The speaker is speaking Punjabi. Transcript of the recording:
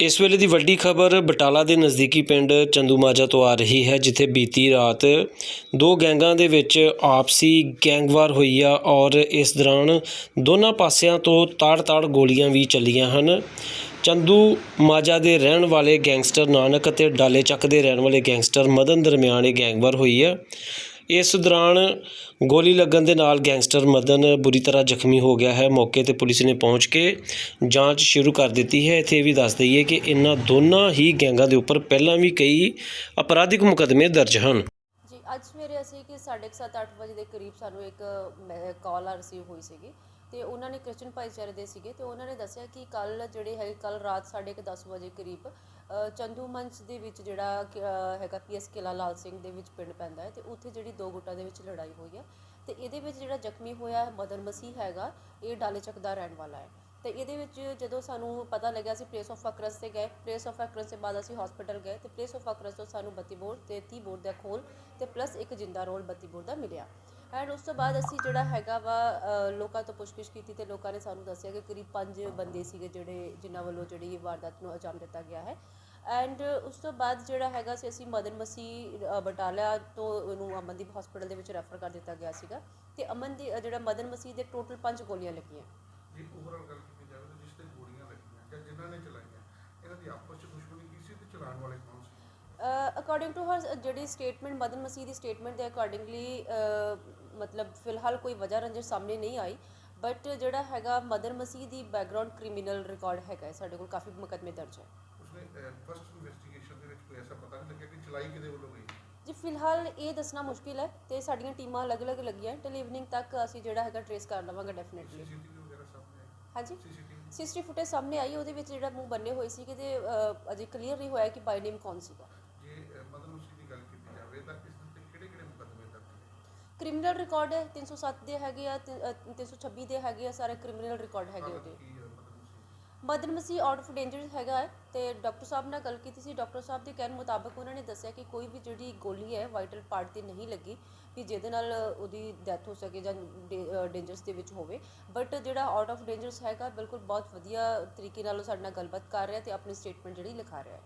ਇਸ ਵੇਲੇ ਦੀ ਵੱਡੀ ਖਬਰ ਬਟਾਲਾ ਦੇ ਨਜ਼ਦੀਕੀ ਪਿੰਡ ਚੰਦੂਮਾਜਾ ਤੋਂ ਆ ਰਹੀ ਹੈ, ਜਿੱਥੇ ਬੀਤੀ ਰਾਤ ਦੋ ਗੈਂਗਾਂ ਦੇ ਵਿੱਚ ਆਪਸੀ ਗੈਂਗਵਾਰ ਹੋਈ ਆ ਔਰ ਇਸ ਦੌਰਾਨ ਦੋਨਾਂ ਪਾਸਿਆਂ ਤੋਂ ਤਾੜ-ਤਾੜ ਗੋਲੀਆਂ ਵੀ ਚੱਲੀਆਂ ਹਨ। ਚੰਦੂ ਮਾਜਾ ਦੇ ਰਹਿਣ ਵਾਲੇ ਗੈਂਗਸਟਰ ਨਾਨਕ ਅਤੇ ਡਾਲੇ ਚੱਕ ਦੇ ਰਹਿਣ ਵਾਲੇ ਗੈਂਗਸਟਰ ਮਦਨ ਦਰਮਿਆਨ ਇਹ ਗੈਂਗਵਾਰ ਹੋਈ ਹੈ ਇਸ ਦੌਰਾਨ ਗੋਲੀ ਲੱਗਣ ਦੇ ਨਾਲ ਗੈਂਗਸਟਰ ਮਦਨ ਬੁਰੀ ਤਰ੍ਹਾਂ ਜ਼ਖਮੀ ਹੋ ਗਿਆ ਹੈ। ਮੌਕੇ ਤੇ ਪੁਲਿਸ ਨੇ ਪਹੁੰਚ ਕੇ ਜਾਂਚ ਸ਼ੁਰੂ ਕਰ ਦਿੱਤੀ ਹੈ। ਇੱਥੇ ਇਹ ਵੀ ਦੱਸ ਦਈਏ ਕਿ ਇਹਨਾਂ ਦੋਨਾਂ ਹੀ ਗੈਂਗਾਂ ਦੇ ਉੱਪਰ ਪਹਿਲਾਂ ਵੀ ਕਈ ਅਪਰਾਧਿਕ ਮੁਕੱਦਮੇ ਦਰਜ ਹਨ। ਜੀ, ਅੱਜ ਸਵੇਰੇ ਅਸੀਂ ਕਿ 7:30 ਅੱਠ ਵਜੇ ਦੇ ਕਰੀਬ ਸਾਨੂੰ ਇੱਕ ਕਾਲ ਆ ਰਿਸੀਵ ਹੋਈ ਸੀਗੀ ਤੇ ਉਹਨਾਂ ਨੇ ਕ੍ਰਿਸਚਨ ਭਾਈਚਾਰੇ ਦੇ ਸੀਗੇ ਤੇ ਉਹਨਾਂ ਨੇ ਦੱਸਿਆ ਕਿ ਕੱਲ ਜਿਹੜੇ ਹੈ ਕੱਲ ਰਾਤ 10:30 ਵਜੇ ਕਰੀਬ ਚੰਦੂ ਮੰਚ ਦੇ ਵਿੱਚ ਜਿਹੜਾ ਕਿ, ਅ, ਹੈਗਾ ਪੀਐਸ ਕਿਲਾ ਲਾਲ ਸਿੰਘ ਦੇ ਵਿੱਚ ਪਿੰਡ ਪੈਂਦਾ ਹੈ ਤੇ ਉੱਥੇ ਜਿਹੜੀ ਦੋ ਗੁੱਟਾਂ ਦੇ ਵਿੱਚ ਲੜਾਈ ਹੋਈ ਹੈ ਤੇ ਇਹਦੇ ਵਿੱਚ ਜਿਹੜਾ ਜ਼ਖਮੀ ਹੋਇਆ ਮਦਰ ਮਸੀਹ ਹੈਗਾ ਇਹ ਡਾਲੇਚੱਕ ਦਾ ਰਹਿਣ ਵਾਲਾ ਹੈ। ਤੇ ਇਹਦੇ ਵਿੱਚ ਜਦੋਂ ਸਾਨੂੰ ਪਤਾ ਲੱਗਿਆ ਸੀ ਪਲੇਸ ਆਫ ਅਕਰਸ ਤੇ ਗਏ ਪਲੇਸ ਆਫ ਅਕਰਸ ਦੇ ਬਾਅਦ ਅਸੀਂ ਹਸਪੀਟਲ ਗਏ ਤੇ ਪਲੇਸ ਆਫ ਅਕਰਸ ਤੋਂ ਸਾਨੂੰ 32 ਬੋਰ ਤੇ 30 ਬੋਰ ਦਾ ਖੋਲ ਤੇ ਪਲੱਸ ਇੱਕ ਜਿੰਦਾ ਰੋਲ 32 ਬੋਰ ਦਾ ਮਿਲਿਆ। ਐਂਡ ਉਸ ਤੋਂ ਬਾਅਦ ਅਸੀਂ ਜਿਹੜਾ ਹੈਗਾ ਵਾ ਲੋਕਾਂ ਤੋਂ ਪੁੱਛਗਿੱਛ ਕੀਤੀ ਤੇ ਲੋਕਾਂ ਨੇ ਸਾਨੂੰ ਦੱਸਿਆ ਕਿ ਕਰੀਬ 5 ਬੰਦੇ ਸੀਗੇ ਜਿਹੜੇ ਜਿਨ੍ਹਾਂ ਵੱਲੋਂ ਜਿਹੜੀ ਵਾਰਦਾਤ ਨੂੰ ਅੰਜਾਮ ਦਿੱਤਾ ਗਿਆ ਹੈ। ਐਂਡ ਉਸ ਤੋਂ ਬਾਅਦ ਜਿਹੜਾ ਹੈਗਾ ਸੀ ਅਸੀਂ ਮਦਨ ਮਸੀਹ ਅ, ਬਟਾਲਾ ਤੋਂ ਉਹਨੂੰ ਅਮਨਦੀਪ ਹਸਪੀਟਲ ਦੇ ਵਿੱਚ ਰੈਫਰ ਕਰ ਦਿੱਤਾ ਗਿਆ ਸੀਗਾ। ਤੇ ਅਮਨ ਦੀ ਜਿਹੜਾ ਮਦਨ ਮਸੀਹ ਦੇ ਟੋਟਲ 5 ਗੋਲੀਆਂ ਲੱਗੀਆਂ। ਜੇ ਓਵਰਆਲ ਗੱਲ ਕੀਤੀ ਜਾਵੇ ਤਾਂ ਜਿਸ ਤੇ ਗੋਲੀਆਂ ਲੱਗੀਆਂ ਜਾਂ ਜਿਨ੍ਹਾਂ ਨੇ ਚਲਾਈਆਂ ਇਹਨਾਂ ਦੀ ਆਪਸ ਵਿੱਚ ਦੁਸ਼ਮਣੀ ਕੀ ਸੀ ਤੇ ਚਲਾਉਣ ਵਾਲੇ ਕੌਣ ਸੀ? ਅਕੋਰਡਿੰਗ ਟੂ ਹਰ ਜਿਹੜੀ ਸਟੇਟਮੈਂਟ ਮਦਨ ਮਸੀਹ ਦੀ ਸਟੇਟਮੈਂਟ ਦੇ ਅਕੋਰਡਿੰਗਲੀ ਮਤਲਬ ਫਿਲਹਾਲ ਕੋਈ ਵਜ੍ਹਾ ਰੰਜਿਸ਼ ਸਾਹਮਣੇ ਨਹੀਂ ਆਈ ਬਟ ਜਿਹੜਾ ਹੈਗਾ ਮਦਨ ਮਸੀਹ ਦੀ ਬੈਕਗ੍ਰਾਉਂਡ ਕ੍ਰਿਮੀਨਲ ਰਿਕਾਰਡ ਹੈਗਾ ਹੈ, ਸਾਡੇ ਕੋਲ ਕਾਫੀ ਮੁਕੱਦਮੇ ਦਰਜ ਹੈ। ਉਸਨੇ ਫਸਟ ਇਨਵੈਸਟੀਗੇਸ਼ਨ ਦੇ ਵਿੱਚ ਕੋਈ ਐਸਾ ਪਤਾ ਨਹੀਂ ਲੱਗਿਆ ਕਿ ਚਲਾਈ ਕਿਹਦੇ ਵੱਲੋਂ ਗਈ ਜੀ ਫਿਲਹਾਲ ਇਹ ਦੱਸਣਾ ਮੁਸ਼ਕਿਲ ਹੈ ਤੇ ਸਾਡੀਆਂ ਟੀਮਾਂ ਅਲੱਗ-ਅਲੱਗ ਲੱਗੀਆਂ ਟਿਲ ਇਵਨਿੰਗ ਤੱਕ ਅਸੀਂ ਜਿਹੜਾ ਹੈਗਾ ਟ੍ਰੇਸ ਕਰ ਲਵਾਂਗੇ ਡੈਫੀਨਿਟਲੀ ਹਾਂਜੀ। ਸੀਸੀਟੀਵੀ ਫੁਟੇਜ ਸਾਹਮਣੇ ਆਈ ਉਹਦੇ ਵਿੱਚ ਜਿਹੜਾ ਮੂੰਹ ਬੰਨੇ ਹੋਏ ਸੀ ਤੇ ਅਹ, ਅਜੇ ਕਲੀਅਰ ਨਹੀਂ ਹੋਇਆ ਕਿ ਬਾਈ ਨੇਮ ਕੌਣ ਸੀਗਾ ਜੇ ਅਹ, ਮਦਨ ਮਸੀਹ ਦੀ ਗੱਲ ਕੀਤੀ ਜਾਵੇ ਤਾਂ ਇਸ ਦੇ ਕਿਹੜੇ ਕਿਹੜੇ ਮੁਕੱਦਮੇ ਦਰਜ ਨੇ? ਕ੍ਰਿਮੀਨਲ ਰਿਕਾਰਡ ਹੈ 307 ਦੇ ਹੈਗੇ ਆ ਤੇ, ਅਹ, 326 ਦੇ ਹੈਗੇ ਆ ਸਾਰੇ ਕ੍ਰਿਮੀਨਲ ਰਿਕਾਰਡ ਹੈਗੇ ਉਹਦੇ। ਕੀ Madan Masih Madan Masih out of danger ਹੈਗਾ ਹੈ ਤੇ ਡਾਕਟਰ ਸਾਹਿਬ ਨਾਲ ਗੱਲ ਕੀਤੀ ਸੀ। ਡਾਕਟਰ ਸਾਹਿਬ ਦੇ ਕਹਿਣ ਮੁਤਾਬਕ ਉਹਨਾਂ ਨੇ ਦੱਸਿਆ ਕਿ ਕੋਈ ਵੀ ਜਿਹੜੀ ਗੋਲੀ ਹੈ ਵਾਈਟਲ ਪਾਰਟ ਤੇ ਨਹੀਂ ਲੱਗੀ ਕਿ ਜਿਹਦੇ ਨਾਲ ਉਹਦੀ ਡੈਥ ਹੋ ਸਕੇ ਜਾਂ ਡੇਂਜਰਸ ਦੇ ਵਿੱਚ ਹੋਵੇ। ਬਟ ਜਿਹੜਾ ਆਊਟ ਆਫ ਡੇਂਜਰਸ ਹੈਗਾ ਬਿਲਕੁਲ ਬਹੁਤ ਵਧੀਆ ਤਰੀਕੇ ਨਾਲ ਉਹ ਸਾਡੇ ਨਾਲ ਗੱਲਬਾਤ ਕਰ ਰਿਹਾ ਤੇ ਆਪਣੀ ਸਟੇਟਮੈਂਟ ਜਿਹੜੀ ਲਿਖਾ ਰਿਹਾ ਹੈ।